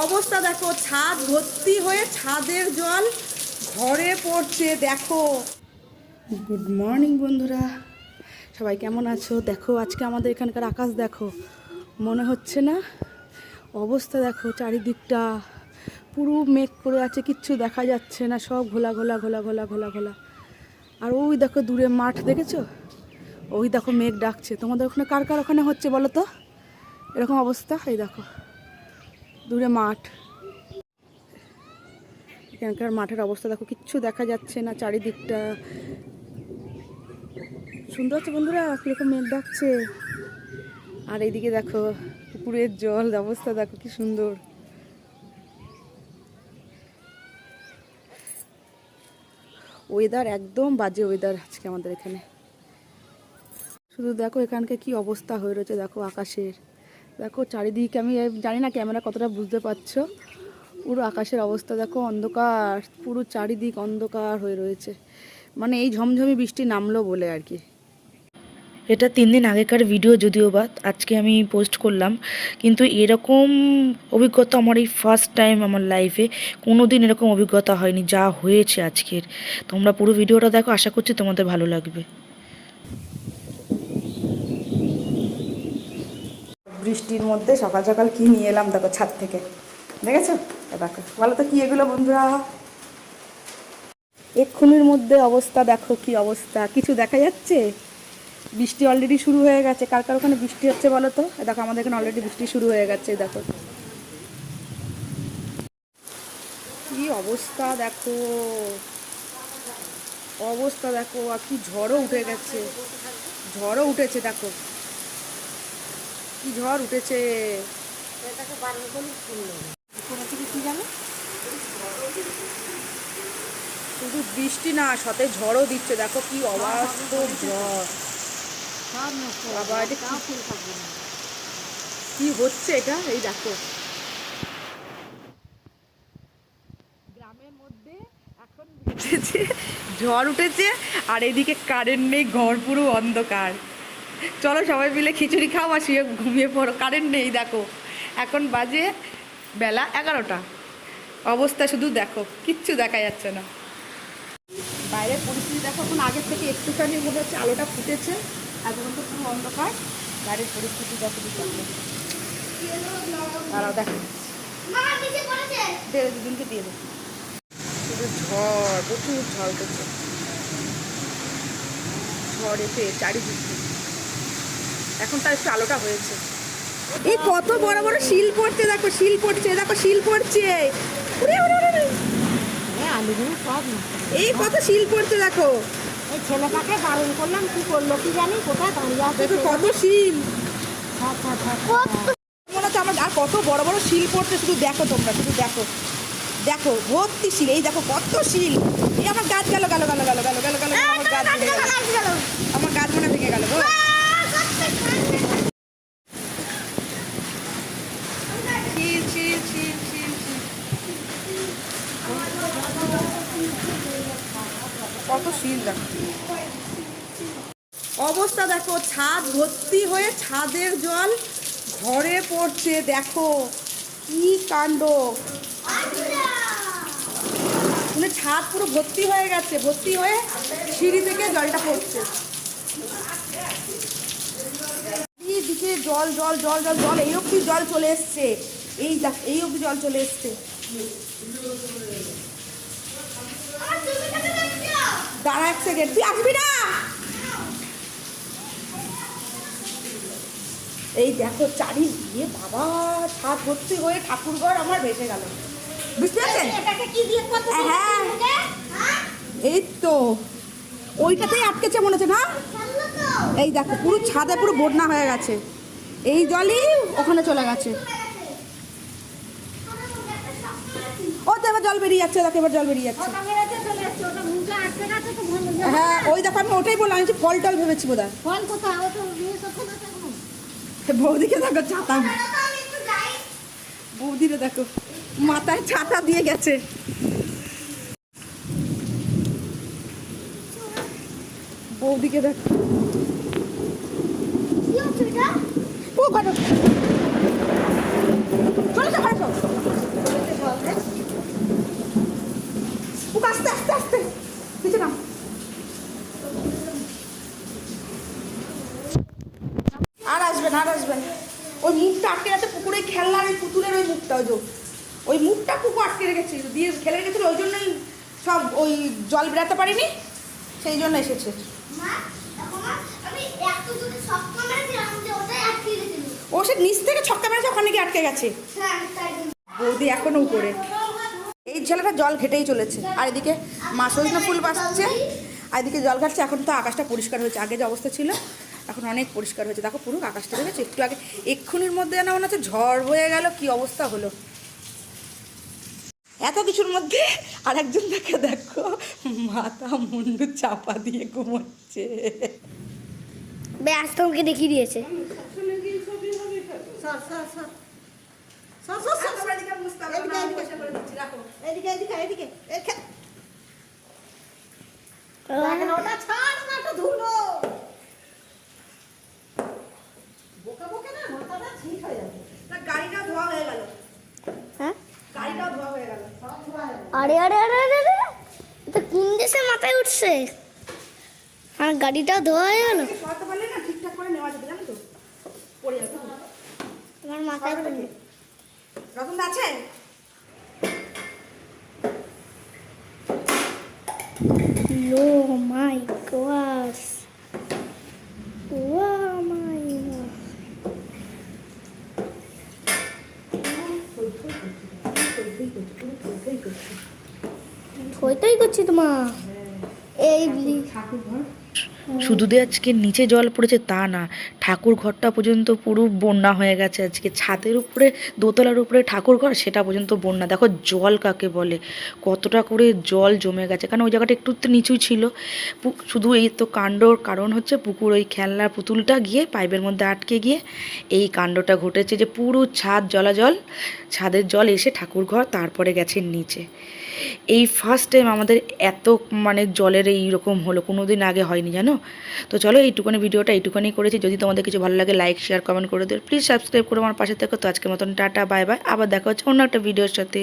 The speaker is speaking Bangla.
অবস্থা দেখো, ছাদ ভর্তি হয়ে ছাদের জল ঘরে পড়ছে, দেখো। গুড মর্নিং বন্ধুরা। সবাই কেমন আছো? দেখো, আজকে আমাদের এখানকার আকাশ দেখো। মনে হচ্ছে না? অবস্থা দেখো, চারিদিকটা পুরো মেঘ করে আছে, কিচ্ছু দেখা যাচ্ছে না, সব ঘোলা ঘোলা ঘোলা ঘোলা ঘোলা ঘোলা। আর ওই দেখো, দূরে মাঠ, দেখেছ? ওই দেখো, মেঘ ডাকছে। তোমাদের ওখানে কার কার ওখানে হচ্ছে বলো তো? এরকম অবস্থা? এই দেখো। দূরে মাঠ। এখানকার মাঠের অবস্থা দেখো, কিচ্ছু দেখা যাচ্ছে না চারিদিকটা। সুন্দর হচ্ছে বন্ধুরা, কীরকম মেঘ ডাকছে। আর এইদিকে দেখো, পুকুরের জল, অবস্থা দেখো কি সুন্দর। ওয়েদার একদম বাজে ওয়েদার আজকে আমাদের এখানে। শুধু দেখো এখানকে কি অবস্থা হয়ে রয়েছে, দেখো আকাশের। দেখো, চারিদিকে আমি জানি না ক্যামেরা কতটা বুঝতে পারছ। পুরো আকাশের অবস্থা দেখো, অন্ধকার, পুরো চারিদিক অন্ধকার হয়ে রয়েছে। মানে এই ঝমঝমি বৃষ্টি নামলো বলে আর কি। এটা তিন দিন আগেকার ভিডিও যদিও বা আজকে আমি পোস্ট করলাম, কিন্তু এরকম অভিজ্ঞতা আমার এই ফার্স্ট টাইম আমার লাইফে কোনো দিন এরকম অভিজ্ঞতা হয়নি, যা হয়েছে আজকের। তোমরা পুরো ভিডিওটা দেখো, আশা করছি তোমাদের ভালো লাগবে। বৃষ্টির মধ্যে সকাল সকাল কি নিয়ে এলাম দেখো ছাদ থেকে। দেখেছ? দেখো। বলো তো কি এগুলো বন্ধুরা? এক্ষুনির মধ্যে অবস্থা দেখো কি অবস্থা। কিছু দেখা যাচ্ছে? বৃষ্টি অলরেডি শুরু হয়ে গেছে। কার কার ওখানে বৃষ্টি হচ্ছে বলো তো? দেখো, আমাদের এখানে অলরেডি বৃষ্টি শুরু হয়ে গেছে দেখো। কি অবস্থা দেখো? অবস্থা দেখো, আর কি ঝড়ও উঠে গেছে। ঝড়ও উঠেছে, দেখো। কি ঝড় উঠেছে? শুধু বৃষ্টি না সাথে ঝড়ও দিচ্ছে। দেখো কি অবাস্তব ঝড়। বাবা এটা কি- হচ্ছে এটা? এই দেখো। গ্রামের মধ্যে এখন ঝড় উঠেছে আর এদিকে কারেন্ট নেই ঘর পুরো অন্ধকার। চলো সবাই মিলে খিচুড়ি খাও আর শুয়ে ঘুমিয়ে পড়ো। কারেন্ট নেই, দেখো। এখন বাজে বেলা এগারোটা। অবস্থা শুধু দেখো, কিচ্ছু দেখা যাচ্ছে না। বাইরের পরিস্থিতি দেখো, এখন আগের থেকে একটুখানি মনে হচ্ছে আলোটা ফুটেছে। এখন তো পুরো অন্ধকার। বাইরের পরিস্থিতি দেখো তারাও দেখো। দিয়ে দেবো শুধু ঝড়, প্রচুর ঝড় করছে ঝড় এসে চারিদিকে এখন তার একটু আলোটা হয়েছে। এই কত বড় বড় শিল পড়ছে দেখো শিল পড়ছে দেখো শিল পড়ছে। নষ্ট। এই কত শিল পড়ছে দেখো। এই ছেলেটাকে বারণ করলাম কি করল কি জানি কোথায় দাঁড়িয়ে আছে দেখো কত শিল। থাক, থাক। মনে হচ্ছে আমার আর কত বড় বড় শিল পড়ছে শুধু দেখো তোমরা শুধু দেখো। দেখো ভর্তি শিল এই দেখো কত শিল। এই আমার গাছ গেল গেল গেল গেল গেল গেল গেল আমার গাছ আমার গাছ মনে ভেঙে গেল গো শিল শিল শিল শিল শিল অবস্থা দেখো, ছাদ ভর্তি হয়ে ছাদের জল ঘরে পড়ছে, দেখো। কি কাণ্ড। মানে ছাদ পুরো ভর্তি হয়ে গেছে, ভর্তি হয়ে সিঁড়ি থেকে জলটা পড়ছে। দিকে জল জল জল জল জল এই অব্দি জল চলে এসছে। এই দেখ এই অব্দি জল চলে এসছে। দাঁড়া এক সেকেন্ড তুই আসবি না? এই দেখো চারি দিয়ে বাবা ছাদ ভর্তি হয়ে ঠাকুরঘর আমার ভেসে গেল। বুঝতে পারছেন? করতে হ্যাঁ। এই তো ওইটাতেই আটকেছে মনে হচ্ছে না? এই দেখো, পুরো ছাদে পুরো বন্যা হয়ে গেছে এই জলই ওখানে চলে গেছে ও তো এবার জল বেরিয়ে যাচ্ছে, দেখো, এবার জল বেরিয়ে যাচ্ছে। হ্যাঁ ওই দেখো, আমি ওটাই বললাম, আমি ফল টল ভেবেছি বোধ এখন? বৌদিকে দেখো, ছাতা বৌদিরে দেখো, মাথায় ছাতা দিয়ে গেছে বৌদিকে দেখো? আর আসবেন আর আসবেন ওই মুখটা আটকে রাখতে পুকুরে খেললার ওই পুতুলের ওই মুখটা ওই ওই মুখটা পুকুর আটকে রেখেছে দিয়ে খেলে রেখেছিল ওই জন্যই সব ওই জল বেড়াতে পারিনি সেই জন্য এসেছে মা গেছিল সে নিচ থেকে ছক্কা মেরেছে, ওখানে গিয়ে আটকে গেছে। হ্যাঁ। বৌদি এখনও উপরে। এই ছেলেটা জল ঘেটেই চলেছে। আর এদিকে মা সজনা ফুল বাসছে। আর এদিকে জল ঘাটছে, এখন তো আকাশটা পরিষ্কার হয়েছে। আগে যে অবস্থা ছিল, এখন অনেক পরিষ্কার হয়েছে। দেখো পুরো আকাশটা দেখেছ? একটু আগে, এক্ষুনির মধ্যে যেন মনে হচ্ছে ঝড় বয়ে গেল, কি অবস্থা হলো? এত কিছুর মধ্যে আর একজন দেখে দেখো, মাথা মুন্ডু চাপা দিয়ে ঘুমোচ্ছে। ব্যাস, তোমাকে দেখিয়ে দিয়েছে। সর সর সর সর সর সর এদিকে এদিকে এদিকে। এদিকে লাগে না, ওটা ছাড় না ওটা ধুলো। বোকা বোকা না মাথাটা ঠিক হয়ে যাবে। গাড়িটা ধোয়া হয়ে গেল। হ্যাঁ? ধোয়া হয়ে গেল আরে আরে আরে আরে আরে কোন দেশে মাথায় উঠছে? আর গাড়িটা ধোয়া হয়ে গেল। সরাতে পারলে না ঠিকঠাক করে নেওয়া যাবে জানো তো? পড়ে যাবে। আমার মাথায়। রতন আছে Oh my gosh. Oh my god. থইতই করছি তোমা এই বলি শুধু যে আজকে নিচে জল পড়েছে তা না, ঠাকুর ঘরটা পর্যন্ত পুরো বন্যা হয়ে গেছে আজকে। ছাদের উপরে, দোতলার উপরে ঠাকুর ঘর, সেটা পর্যন্ত বন্যা। দেখো জল কাকে বলে, কতটা করে জল জমে গেছে। কারণ ওই জায়গাটা একটু তো নিচু ছিল। শুধু এই তো কাণ্ডর কারণ হচ্ছে পুকুর, ওই খেলনার পুতুলটা গিয়ে পাইপের মধ্যে আটকে গিয়ে এই কাণ্ডটা ঘটেছে যে পুরো ছাদ জলাজল, ছাদের জল এসে ঠাকুর ঘর তারপরে গেছে নিচে। এই ফার্স্ট টাইম আমাদের এত মানে জলের এই রকম হলো কোনো দিন আগে হয়নি, জানো? তো চলো এইটুকুনি ভিডিওটা এইটুকুনি করেছি। যদি তোমাদের কিছু ভালো লাগে লাইক শেয়ার কমেন্ট করে দেবে প্লিজ সাবস্ক্রাইব করে আমার পাশে থেকো। তো আজকের মতন টাটা বাই বাই আবার দেখা হচ্ছে অন্য একটা ভিডিওর সাথে।